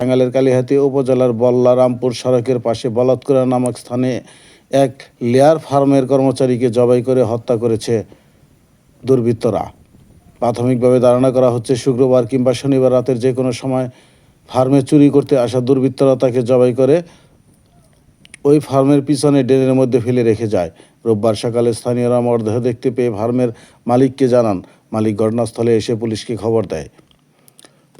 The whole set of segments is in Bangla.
টাঙ্গাইলের কালিহাতি উপজেলার বল্লা রামপুর সড়কের পাশে বলৎকরা নামক স্থানে এক লেয়ার ফার্মের কর্মচারীকে জবাই করে হত্যা করেছে দুর্বৃত্তরা। প্রাথমিকভাবে ধারণা করা হচ্ছে শুক্রবার কিংবা শনিবার রাতের যে কোনো সময় ফার্মে চুরি করতে আসা দুর্বৃত্তরা তাকে জবাই করে ওই ফার্মের পিছনে ড্রেনের মধ্যে ফেলে রেখে যায়। রোববার সকালে স্থানীয়রা মরদেহ দেখতে পেয়ে ফার্মের মালিককে জানান, মালিক ঘটনাস্থলে এসে পুলিশকে খবর দেয়।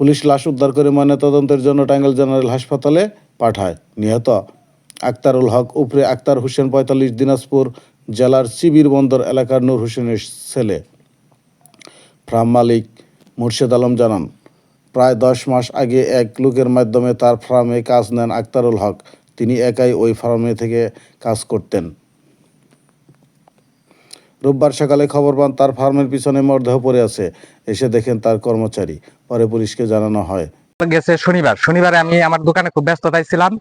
পুলিশ লাশ উদ্ধার করে ময়নাতদন্তের জন্য টাঙ্গাইল জেনারেল হাসপাতালে পাঠায়। নিহত আক্তারুল হক উপরে আক্তার হোসেন পঁয়তাল্লিশ, দিনাজপুর জেলার চিবির বন্দর এলাকার নূর হোসেনের ছেলে। ফার্ম মালিক মুর্শেদ আলম জানান, প্রায় দশ মাস আগে এক লোকের মাধ্যমে তার ফার্মে কাজ নেন আক্তারুল হক। তিনি একাই ওই ফার্মে থেকে কাজ করতেন। রোববার সকালে খবর পান, তার ফার্মের পিছনে মরদেহ পড়ে আছে। এসে দেখেন তার কর্মচারী। পরে পুলিশকে জানানো হয়। গেছে শনিবার। শনিবারে আমি আমার দোকানে খুব ব্যস্ততায় ছিলাম।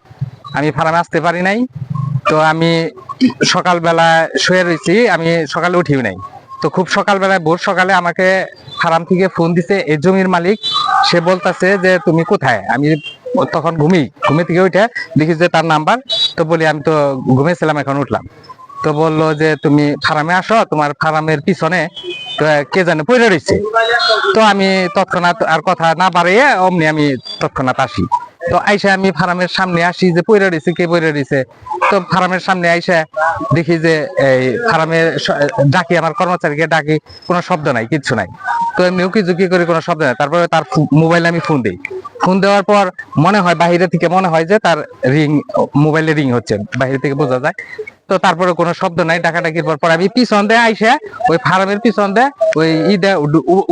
আমি ফার্মে আসতে পারি নাই। তো আমি সকালবেলা শুয়ে রয়েছি। আমি সকালে উঠি নাই। তো খুব সকালবেলায়, ভোর সকালে আমাকে ফার্ম থেকে ফোন দিছে, এই জমির মালিক, সে বলতাছে যে তুমি কোথায়? আমি তখন ঘুমি, ঘুমে থেকে উঠে দেখি যে তার নাম্বার। তো বলি, আমি তো ঘুমেছিলাম এখন উঠলাম। তো বলল যে, তুমি ফার্মে আসো, তোমার ফার্মের পিছনে কে জানে পড়ে রয়েছে তো আমি তৎক্ষণাৎ আর কথা না বাড়িয়ে অমনি আমি তৎক্ষণাৎ আসি। তো আইসা আমি ফার্মের সামনে আসি যে, পইরে রয়েছে কে পইরে রয়েছে তো ফার্মের সামনে আইসা দেখি যে, এই ফার্মের ডাকি, আমার কর্মচারীকে ডাকি, কোনো শব্দ নাই, কিচ্ছু নাই। তো এমনি উকি ঝুঁকি করে কোনো শব্দ নাই। তারপরে তার মোবাইলে আমি ফোন দিই। ফোন দেওয়ার পর মনে হয় বাহিরে থেকে মনে হয় যে তার রিং, মোবাইলে রিং হচ্ছে বাইরে থেকে বোঝা যায়। তো তারপরে কোনো শব্দ নাই, ডাকাডাকির পর পর আমি পিছন দিয়ে আইসা, ওই ফার্মের পিছন দিয়ে, ওই ঈদে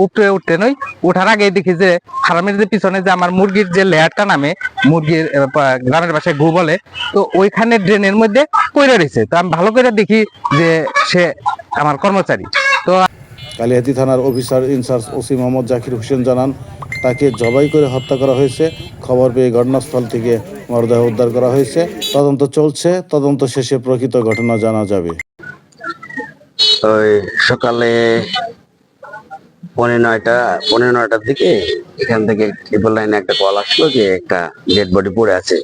উঠতে উঠতে নই, উঠার আগে দেখি যে ফার্মের যে পিছনে যে আমার মুরগির যে লেয়ারটা নামে, মুরগির গ্রামের ভাষায় গু বলে, তো ওইখানে ড্রেনের মধ্যে পড়ে রয়েছে তো আমি ভালো করে দেখি যে সে আমার কর্মচারী। তো কালিহাতি থানার officer in charge OC Mohammad Zakir Hossain জানান, তাকে জবাই করে হত্যা করা হয়েছে। খবর পেয়ে ঘটনাস্থল থেকে মরদেহ উদ্ধার করা হয়েছে। তদন্ত চলছে। তদন্ত শেষে প্রকৃত ঘটনা জানা যাবে। ওই সকালে পনেরো নয়টা পনেরো নয়টার দিকে এখান থেকে ট্রিপল লাইনে একটা কল আসলো যে একটা ডেড বডি পড়ে আছে।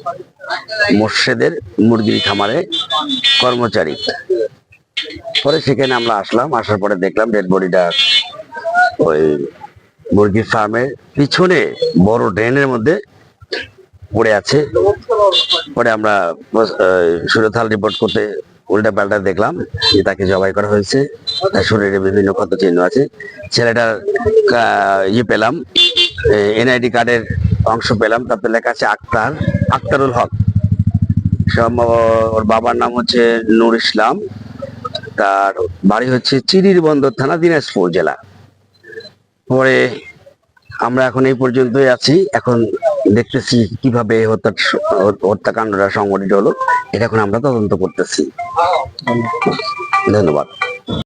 মোর্শেদের মুরগির খামারে কর্মচারী। পরে সেখানে আমরা আসলাম, আসার পরে দেখলাম ডেড বডিটা ওই মুরগির ফার্মের পিছনে বড় ড্রেনের মধ্যে পড়ে আছে। পরে আমরা সুরথাল রিপোর্ট করতে উল্টা পাল্টা দেখলাম যে তাকে জবাই করা হয়েছে। তার শরীরে বিভিন্ন ক্ষত চিহ্ন আছে। ছেলেটার ইয়ে পেলাম এনআইডি কার্ডের অংশ পেলাম। তাতে লেখা আছে আক্তার, আক্তারুল হক। সম্ভব ওর বাবার নাম হচ্ছে নূর ইসলাম। তার বাড়ি হচ্ছে চিরির বন্দর থানা, দিনাজপুর জেলা। পরে আমরা এখন এই পর্যন্তই আছি। এখন দেখতেছি কীভাবে হত্যা, হত্যাকাণ্ডটা সংগঠিত হলো। এটা এখন আমরা তদন্ত করতেছি। ধন্যবাদ।